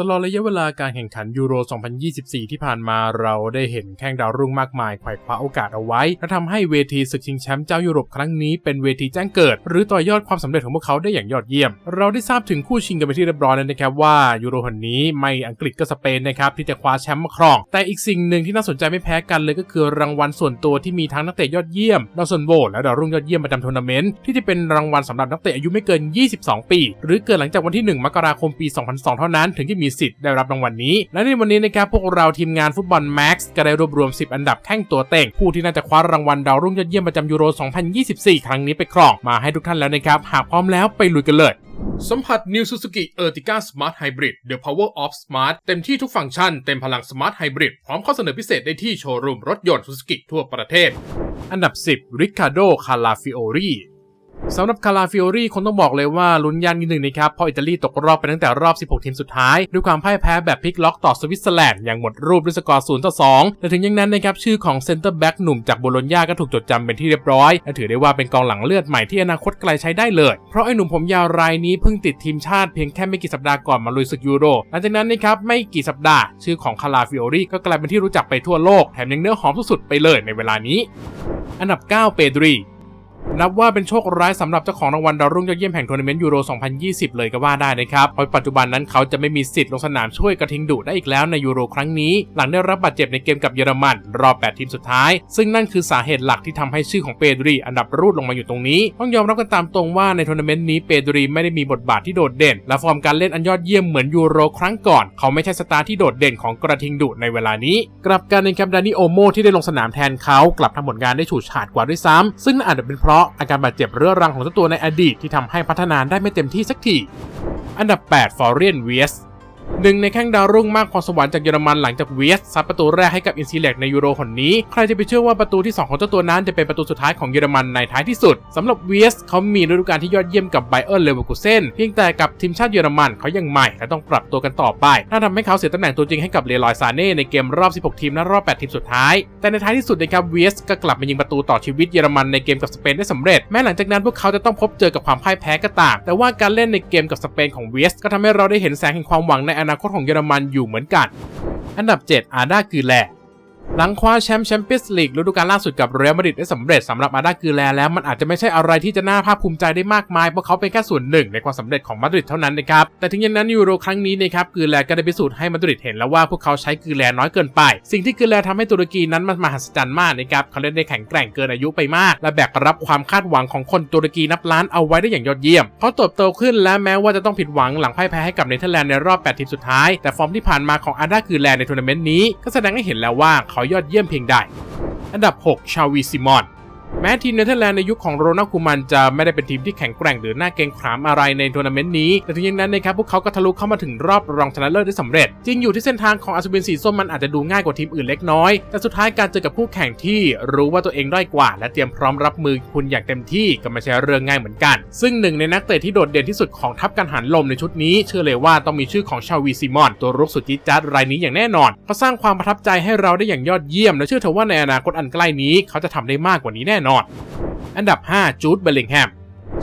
ตลอดระยะเวลาการแข่งขันยูโร 2024 ที่ผ่านมาเราได้เห็นแข่งดาวรุ่งมากมายไขว่คว้าโอกาสเอาไว้ และทำให้เวทีศึกชิงแชมป์เจ้ายุโรปครั้งนี้เป็นเวทีแจ้งเกิด หรือต่อยอดความสำเร็จของพวกเขาได้อย่างยอดเยี่ยม เราได้ทราบถึงคู่ชิงกันไปที่เรียบร้อยแล้วนะครับว่ายูโรคนนี้ไม่อังกฤษก็สเปนนะครับที่จะคว้าแชมป์มาครอง แต่อีกสิ่งหนึ่งที่น่าสนใจไม่แพ้กันเลยก็คือรางวัลส่วนตัวที่มีทั้งนักเตะยอดเยี่ยมดาวซันโวและดาวรุ่งยอดเยี่ยมประจำทัวร์นาเมนต์ที่จะเป็นรางวัลสำหรับนักเตะอายุไม่เกิน 22 ปี หรือเกิดหลังจากวันที่ 1 มกราคม ปี 2002 เท่านั้นถึงจะมีสิทธิ์ได้รับรางวัลนี้ และในวันนี้นะครับพวกเราทีมงานฟุตบอลแม็กซ์ก็ได้รวบรวม 10 อันดับแข้งตัวเต่งผู้ที่น่าจะคว้ารางวัลดาวรุ่งยอดเยี่ยมประจำยูโร 2024 ครั้งนี้ไปครองมาให้ทุกท่านแล้วนะครับหากพร้อมแล้วไปลุยกันเลยสัมผัส New Suzuki Ertiga Smart Hybrid The Power of Smart เต็มที่ทุกฟังก์ชันเต็มพลัง Smart Hybrid พร้อมข้อเสนอพิเศษได้ที่โชว์รูมรถยนต์ Suzuki ทั่วประเทศ อันดับ 10 Riccardo Calafiori สำหรับคาราฟิโอรีคงต้องบอกเลยว่าลุ้นยากนิดหนึ่งนะครับเพราะอิตาลีตกรอบไปตั้งแต่รอบ 16 ทีมสุดท้าย ด้วยความพ่ายแพ้แบบพลิกล็อกต่อสวิตเซอร์แลนด์อย่างหมดรูปด้วยสกอร์ 0 ต่อ 2 แต่ถึงอย่างนั้นนะครับชื่อของเซนเตอร์แบ็กหนุ่มจากโบโลญญาก็ถูกจดจำเป็นที่เรียบร้อย และถือได้ว่าเป็นกองหลังเลือดใหม่ที่อนาคตไกลใช้ได้เลย เพราะไอ้หนุ่มผมยาวรายนี้เพิ่งติดทีมชาติเพียงแค่ไม่กี่สัปดาห์ก่อนมาลุยศึกยูโรหลังจากนั้นนะครับไม่กี่สัปดาห์ชื่อของคาราฟิโอรีก็กลายเป็นที่รู้จักไปทั่วโลกแถมยังเนื้อหอมสุดๆไปเลยในเวลานี้ อันดับ 9 เปดรี นับว่าเป็นโชคร้ายสำหรับเจ้าของรางวัลดาวรุ่งยอดเยี่ยมแห่งทัวร์นาเมนต์ยูโร 2020 เลยก็ว่าได้นะครับ เพราะปัจจุบันนั้นเขาจะไม่มีสิทธิ์ลงสนามช่วยกระทิงดุได้อีกแล้วในยูโรครั้งนี้ หลังได้รับบาดเจ็บในเกมกับเยอรมันรอบ 8 ทีมสุดท้าย ซึ่งนั่นคือสาเหตุหลักที่ทำให้ชื่อของเปดรีอันดับรูดลงมาอยู่ตรงนี้ ต้องยอมรับกันตามตรงว่าในทัวร์นาเมนต์นี้เปดรีไม่ได้มีบทบาทที่โดดเด่น และฟอร์มการเล่นอันยอดเยี่ยมเหมือนยูโรครั้งก่อน เขาไม่ใช่สตาร์ที่โดดเด่นของกระทิงดุในเวลานี้ กลับกันในแคมดานิโอโมที่ได้ลงสนามแทนเขากลับทำผลงานได้ฉูดฉาดกว่าด้วยซ้ำซึ่งอาจจะเป็นเพราะราะอาการบาดเจ็บเรื้อรังของเจ้าตัวในอดีตที่ทำให้พัฒนาได้ไม่เต็มที่สักที อันดับ 8 f o r e i g n w e s หนึ่งในแข้งดาวรุ่งมากพรสวรรค์จากเยอรมันหลังจากเวียสซัดประตูแรกให้กับอินซีเล็กในยูโรคนนี้ ใครจะไปเชื่อว่าประตูที่ 2 ของเจ้าตัวนั้นจะเป็นประตูสุดท้ายของเยอรมันในท้ายที่สุดสำหรับเวียสเขามีฤดูกาลที่ยอดเยี่ยมกับไบเออร์เลเวอร์กูเซนเพียงแต่กับทีมชาติเยอรมันเขายังใหม่และต้องปรับตัวกันต่อไปน่าทำให้เขาเสียตำแหน่งตัวจริงให้กับเลรอยซาเน่ในเกมรอบ 16 ทีมและรอบ 8 ทีมสุดท้าย แต่ในท้ายที่สุดนะครับเวียสก็กลับมายิงประตูต่อชีวิตเยอรมันในเกมกับสเปนได้สำเร็จแม้หลังจากนั้นพวกเขาจะต้องพบเจอกับความพ่ายแพ้ก็ตามแต่ว่าการเล่นในเกมกับสเปนของเวียสก็ทำให้เราได้เห็นแสงแห่งความหวังในอนาคตของเยอรมันอยู่เหมือนกัน อันดับ 7 อาดากือแล หลังคว้าแชมป์แชมเปี้ยนส์ลีกฤดูกาลล่าสุดกับเรอัลมาดริดได้สำเร็จสำหรับอาดากือแลแล้วมันอาจจะไม่ใช่อะไรที่จะน่าภาคภูมิใจได้มากมายเพราะเขาเป็นแค่ส่วนหนึ่งในความสำเร็จของมาดริดเท่านั้นนะครับแต่ถึงอย่างนั้นยูโรครั้งนี้นะครับกือแลก็ได้พิสูจน์ให้มาดริดเห็นแล้วว่าพวกเขาใช้กือแลน้อยเกินไป สิ่งที่กือแลทำให้ตุรกีนั้นมันมหัศจรรย์มากนะครับเขาเล่นได้แข็งแกร่งเกินอายุไปมาก และแบกรับความคาดหวังของคนตุรกีนับล้านเอาไว้ได้อย่างยอดเยี่ยมเขาเติบโตขึ้นและแม้ว่าจะต้องผิดหวังหลังพ่ายแพ้ให้กับเนเธอร์แลนด์ในรอบ8ทีมสุดท้ายแต่ฟอร์มที่ผ่านมาของอาดากือแลในทัวร์นาเมนต์นี้ก็แสดงให้เห็นแล้วว่าเขายอดเยี่ยมเพียงใด อันดับ 6 ชาวีซิมอน แม้ทีมเนเธอร์แลนด์ในยุคของโรนัลคูมันจะไม่ได้เป็นทีมที่แข็งแกร่งหรือน่าเกรงขามอะไรในทัวร์นาเมนต์นี้ แต่ถึงอย่างนั้นนะครับพวกเขาก็ทะลุเข้ามาถึงรอบรองชนะเลิศได้สำเร็จ จริงอยู่ที่เส้นทางของอัศวินสีส้มมันอาจจะดูง่ายกว่าทีมอื่นเล็กน้อย แต่สุดท้ายการเจอกับผู้แข่งที่รู้ว่าตัวเองด้อยกว่า และเตรียมพร้อมรับมือคุณอย่างเต็มที่ก็ไม่ใช่เรื่องง่ายเหมือนกัน ซึ่งหนึ่งในนักเตะที่โดดเด่นที่สุดของทัพการหันลมในชุดนี้ เชื่อเลยว่าต้องมีชื่อของชาวีซิมอน ตัวรุกสุดจี๊ดจ๊าดรายนี้อย่างแน่นอนเขาสร้างความประทับใจให้เราได้อย่างยอดเยี่ยมและเชื่อเถอะว่าในอนาคตอันใกล้นี้เขาจะทำได้มากกว่านี้แน่นอน อันดับ 5 จูดเบลลิงแฮม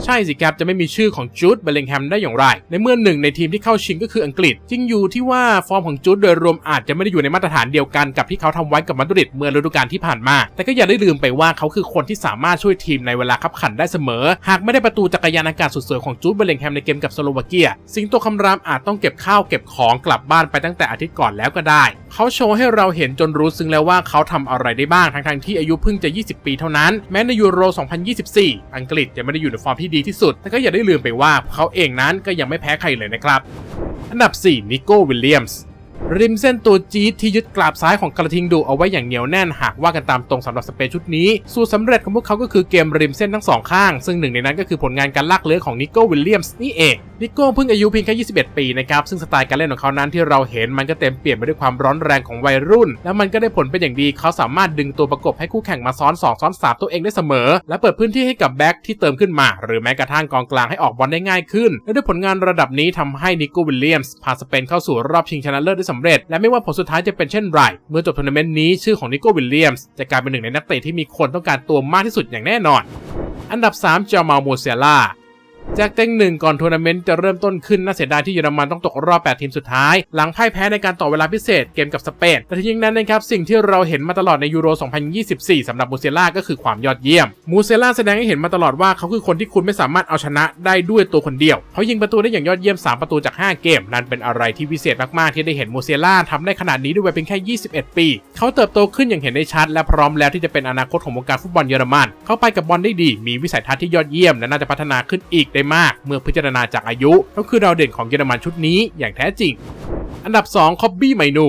ใช่สิครับ จะไม่มีชื่อของจูดเบลลิงแฮมได้อย่างไร ในเมื่อหนึ่งในทีมที่เข้าชิงก็คืออังกฤษ จริงอยู่ที่ว่าฟอร์มของจูดโดยรวมอาจจะไม่ได้อยู่ในมาตรฐานเดียวกันกับที่เขาทำไว้กับมาดริดเมื่อฤดูกาลที่ผ่านมา แต่ก็อย่าได้ลืมไปว่าเขาคือคนที่สามารถช่วยทีมในเวลาขับขันได้เสมอ หากไม่ได้ประตูจักรยานอากาศสุดสวยของจูดเบลลิงแฮมในเกมกับสโลวาเกีย สิงโตคำรามอาจต้องเก็บข้าวเก็บของกลับบ้านไปตั้งแต่อาทิตย์ก่อนแล้วก็ได้ เขาโชว์ให้เราเห็นจนรู้ซึ้งแล้วว่าเขาทำอะไรได้บ้างทั้งๆที่อายุเพิ่งจะ 20 ปีเท่านั้น แม้ในยูโร 2024 อังกฤษยังไม่ได้อยู่ในฟอร์มที่ดีที่สุด แต่ก็อย่าได้ลืมไปว่าเขาเองนั้นก็ยังไม่แพ้ใครเลยนะครับ อันดับ 4 นิโก้ วิลเลียมส์ ริมเส้นตัวจี๊ดที่ยึดกราบซ้ายของกระทิงดุเอาไว้อย่างเหนียวแน่นหากว่ากันตามตรงสำหรับสเปนชุดนี้ สูตรสำเร็จของพวกเขาก็คือเกมริมเส้นทั้งสองข้าง ซึ่งหนึ่งในนั้นก็คือผลงานการลากเลื้อยของนิโก้วิลเลียมส์นี่เองนิโก้เพิ่งอายุเพียงแค่ 21 ปีนะครับ ซึ่งสไตล์การเล่นของเขานั้นที่เราเห็นมันก็เต็มเปี่ยมไปด้วยความร้อนแรงของวัยรุ่น แล้วมันก็ได้ผลเป็นอย่างดี เขาสามารถดึงตัวประกบให้คู่แข่งมาซ้อน 2 ซ้อน 3 ตัวเองได้เสมอ และเปิดพื้นที่ให้กับแบ็กที่เติมขึ้นมา หรือแม้กระทั่งกองกลางให้ออกบอลได้ง่ายขึ้น และด้วยผลงานระดับนี้ทำให้นิโก้วิลเลียมส์พาสเปนเข้าสู่รอบชิงชนะเลิศได้สำเร็จ และไม่ว่าผลสุดท้ายจะเป็นเช่นไร เมื่อจบทัวร์นาเมนต์นี้ชื่อของนิโก้วิลเลียมส์จะกลายเป็นหนึ่งในนักเตะที่มีคนต้องการตัวมากที่สุดอย่างแน่นอน อันดับ3จามาโมเซล่า จากเต็งหนึ่งก่อนทัวร์นาเมนต์จะเริ่มต้นขึ้นน่าเสียดายที่เยอรมันต้องตกรอบ 8 ทีมสุดท้าย หลังพ่ายแพ้ในการต่อเวลาพิเศษเกมกับสเปนแต่ที่ยิ่งนั้นนะครับสิ่งที่เราเห็นมาตลอดในยูโร 2024สำหรับมูเซล่าก็คือความยอดเยี่ยม มูเซล่าแสดงให้เห็นมาตลอดว่าเขาคือคนที่คุณไม่สามารถเอาชนะได้ด้วยตัวคนเดียว เขายิงประตูได้อย่างยอดเยี่ยม 3 ประตูจาก 5 เกม นั่นเป็นอะไรที่พิเศษมากๆที่ได้เห็นมูเซล่าทำได้ขนาดนี้ด้วยวัยเพียงแค่ 21 ปี เขาเติบโตขึ้นอย่างเห็นได้ชัด และพร้อมแล้วที่จะเป็นอนาคตของวงการฟุตบอลเยอรมัน เขาไปกับบอลได้ดี มีวิสัยทัศน์ที่ยอดเยี่ยมและน่าจะพัฒนาขึ้นอีกได้มากเมื่อพิจารณาจากอายุก็คือดาวเด่นของเยอรมันชุดนี้อย่างแท้จริง อันดับ 2 คอบบี้ไมนู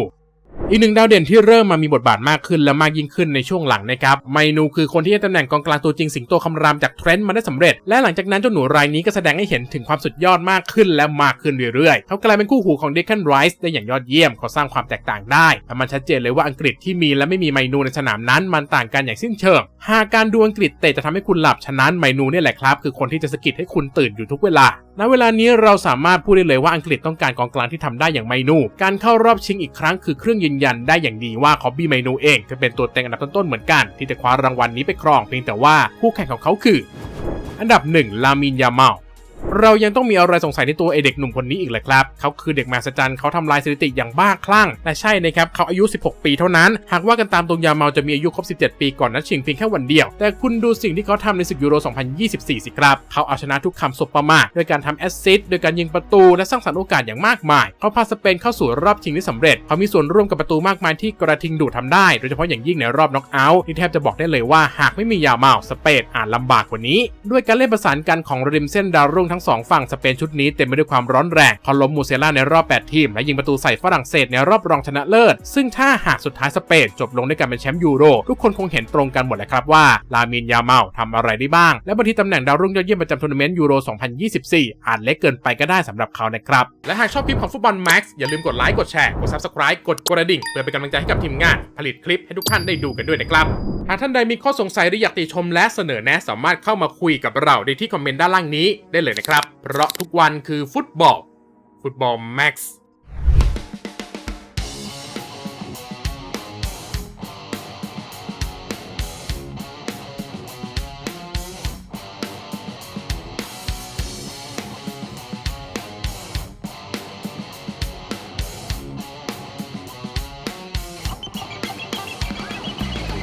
อีกหนึ่งดาวเด่นที่เริ่มมามีบทบาทมากขึ้นและมากยิ่งขึ้นในช่วงหลังนะครับ ไมนูคือคนที่ได้ตำแหน่งกองกลางตัวจริงสิงโตคำรามจากเทรนต์มาได้สำเร็จ และหลังจากนั้นเจ้าหนูรายนี้ก็แสดงให้เห็นถึงความสุดยอดมากขึ้นและมากขึ้นเรื่อยๆ เขากลายเป็นคู่หูของเดค a นไรส์ได้อย่างยอดเยี่ยมเขาสร้างความแตกต่างได้และมันชัดเจนเลยว่าอังกฤษที่มีและไม่มีไมนูในสนามนั้นมันต่างกันอย่างสิ้นเชิง หากการดูอังกฤษเตะจะทำให้คุณหลับฉะนั้นไมนูเนี่ยแหละครับคือคนที่จะสกิดให้คุณตื่นอยู่ทุกเวลาณเวลานี้เราสามารถพูดได้เลยว่าอังกฤษต้องการกองกลางที่ทำได้อย่างไมนู การเข้ารอบชิงอีกครั้งคือเครื่องยืนยันได้อย่างดีว่าคอบบี้ไมนูเองจะเป็นตัวเต็งอันดับต้นๆเหมือนกันที่จะคว้ารางวัลนี้ไปครองเพียงแต่ว่าคู่แข่งของเขาคือ อันดับ 1 ลามินยาเมา เรายังต้องมีอะไรสงสัยในตัวไอเด็กหนุ่มคนนี้อีกเลยครับ เขาคือเด็กมหัศจรรย์เขาทำลายสถิติอย่างบ้าคลั่งและใช่นะครับเขาอายุ 16 ปีเท่านั้น หากว่ากันตามตรงยาเมาจะมีอายุครบ 17 ปีก่อนนัดชิงเพียงแค่วันเดียว แต่คุณดูสิ่งที่เขาทำในศึกยูโร 2024 สิครับ เขาเอาชนะทุกคำสบประมาทด้วยการทำแอสซิสต์โดยการยิงประตูและสร้างสรรค์โอกาสอย่างมากมาย เขาพาสเปนเข้าสู่รอบชิงได้สำเร็จ เขามีส่วนร่วมกับประตูมากมายที่กระทิงดูดทำได้ โดยเฉพาะอย่างยิ่งในรอบน็อกเอาท์ที่แทบจะบอกได้เลยว่าหากไม่มียาเมาสเปนอาจลำบากกว่านี้ ด้วยการเล่นประสานกันของริมเส้นดาวรุ่งทั้งสองฝั่งสเปนชุดนี้เต็มไปด้วยความร้อนแรงเขาล้มมูเซล่าในรอบ 8 ทีม และยิงประตูใส่ฝรั่งเศสในรอบรองชนะเลิศ ซึ่งถ้าหากสุดท้ายสเปนจบลงด้วยการเป็นแชมป์ยูโร ทุกคนคงเห็นตรงกันหมดแหละครับว่าลามินยาเมาทำอะไรได้บ้าง และบางทีตำแหน่งดาวรุ่งยอดเยี่ยมประจำทัวร์นาเมนต์ยูโร 2024 อาจเล็กเกินไปก็ได้สำหรับเขานะครับและหากชอบคลิปของฟุตบอลแม็กซ์อย่าลืมกดไลค์กดแชร์กด Subscribe กดกระดิ่งเพื่อเป็นกำลังใจให้กับทีมงาน ผลิตคลิปให้ทุกท่านได้ดูกันด้วยนะครับหากท่านใดมีข้อสงสัยหรืออยากติชมและเสนอแนะสามารถเข้ามาคุยกับเราได้ที่คอมเมนต์ด้านล่างนี้ได้เลยนะครับ เพราะทุกวันคือฟุตบอล ฟุตบอลแม็กซ์